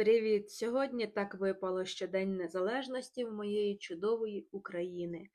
Привіт! Сьогодні так випало, що День Незалежності в моєї чудової України.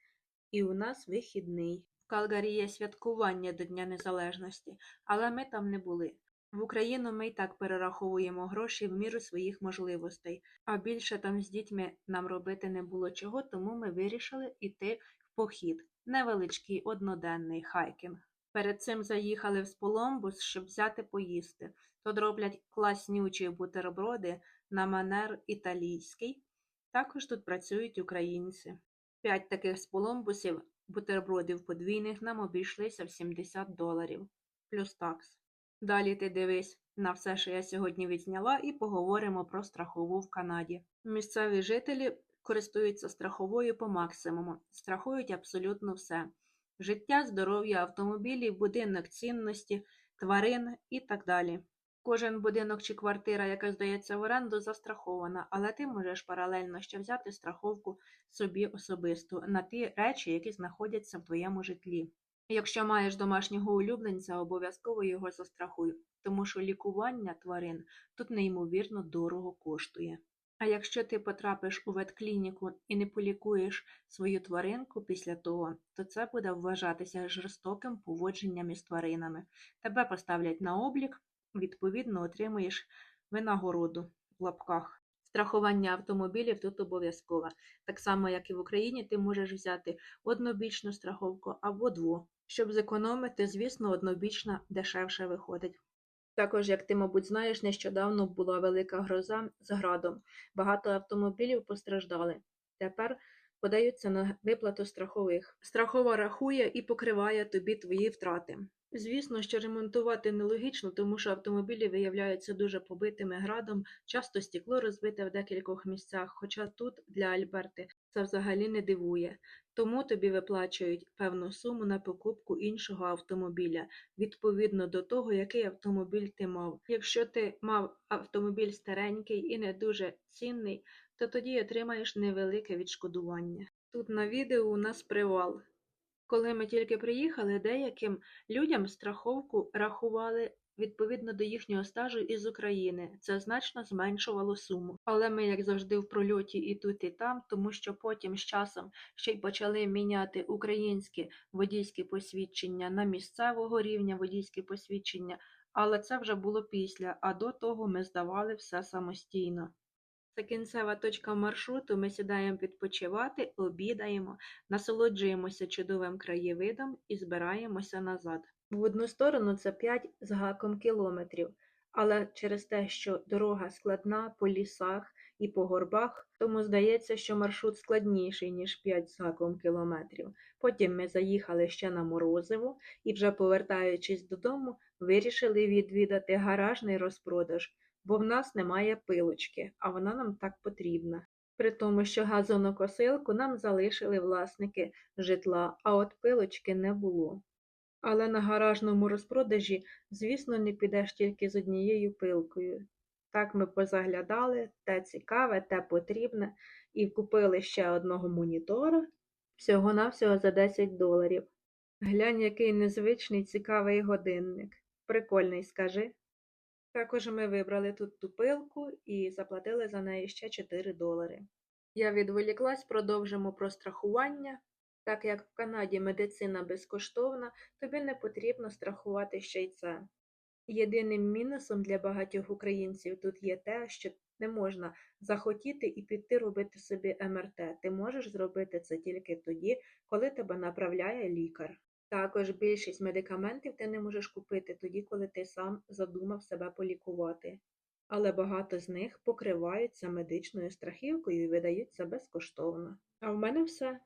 І у нас вихідний. В Калгарі є святкування до Дня Незалежності, але ми там не були. В Україну ми й так перераховуємо гроші в міру своїх можливостей, а більше там з дітьми нам робити не було чого, тому ми вирішили йти в похід. Невеличкий одноденний хайкінг. Перед цим заїхали в Споломбус, щоб взяти поїсти. Тут роблять класнючі бутерброди на манер італійський. Також тут працюють українці. П'ять таких споломбусів бутербродів подвійних нам обійшлися в 70 доларів, плюс такс. Далі ти дивись на все, що я сьогодні відзняла, і поговоримо про страхову в Канаді. Місцеві жителі користуються страховою по максимуму, страхують абсолютно все: життя, здоров'я, автомобілі, будинок цінності, тварин і так далі. Кожен будинок чи квартира, яка здається в оренду, застрахована, але ти можеш паралельно ще взяти страховку собі особисту на ті речі, які знаходяться в твоєму житлі. Якщо маєш домашнього улюбленця, обов'язково його застрахуй, тому що лікування тварин тут неймовірно дорого коштує. А якщо ти потрапиш у ветклініку і не полікуєш свою тваринку після того, то це буде вважатися жорстоким поводженням із тваринами. Тебе поставлять на облік, відповідно отримуєш винагороду в лапках. Страхування автомобілів тут обов'язкове. Так само, як і в Україні, ти можеш взяти однобічну страховку або дву. Щоб зекономити, звісно, однобічна дешевше виходить. Також, як ти, мабуть, знаєш, нещодавно була велика гроза з градом. Багато автомобілів постраждали. Тепер подаються на виплату страхових. Страхова рахує і покриває тобі твої втрати. Звісно, що ремонтувати нелогічно, тому що автомобілі виявляються дуже побитими градом, часто стекло розбите в декількох місцях, хоча тут для Альберти це взагалі не дивує. Тому тобі виплачують певну суму на покупку іншого автомобіля, відповідно до того, який автомобіль ти мав. Якщо ти мав автомобіль старенький і не дуже цінний, то тоді отримаєш невелике відшкодування. Тут на відео у нас привал. Коли ми тільки приїхали, деяким людям страховку рахували відповідно до їхнього стажу із України. Це значно зменшувало суму. Але ми, як завжди, в прольоті і тут, і там, тому що потім з часом ще й почали міняти українські водійські посвідчення на місцевого рівня водійські посвідчення, але це вже було після, а до того ми здавали все самостійно. Це кінцева точка маршруту. Ми сідаємо відпочивати, обідаємо, насолоджуємося чудовим краєвидом і збираємося назад. В одну сторону це 5 з гаком кілометрів, але через те, що дорога складна по лісах і по горбах, тому здається, що маршрут складніший, ніж 5 з гаком кілометрів. Потім ми заїхали ще на Морозиво і, вже повертаючись додому, вирішили відвідати гаражний розпродаж бо в нас немає пилочки, а вона нам так потрібна. При тому, що газонокосилку нам залишили власники житла, а от пилочки не було. Але на гаражному розпродажі, звісно, не підеш тільки з однією пилкою. Так ми позаглядали те цікаве, те потрібне, і купили ще одного монітора всього-навсього за 10 доларів. Глянь, який незвичний цікавий годинник. Прикольний, скажи. Також ми вибрали тут ту пилку і заплатили за неї ще 4 долари. Я відволіклась, продовжимо про страхування. Так як в Канаді медицина безкоштовна, тобі не потрібно страхувати ще й це. Єдиним мінусом для багатьох українців тут є те, що не можна захотіти і піти робити собі МРТ. Ти можеш зробити це тільки тоді, коли тебе направляє лікар. Також більшість медикаментів ти не можеш купити тоді, коли ти сам задумав себе полікувати, але багато з них покриваються медичною страхівкою і видаються безкоштовно. А в мене все.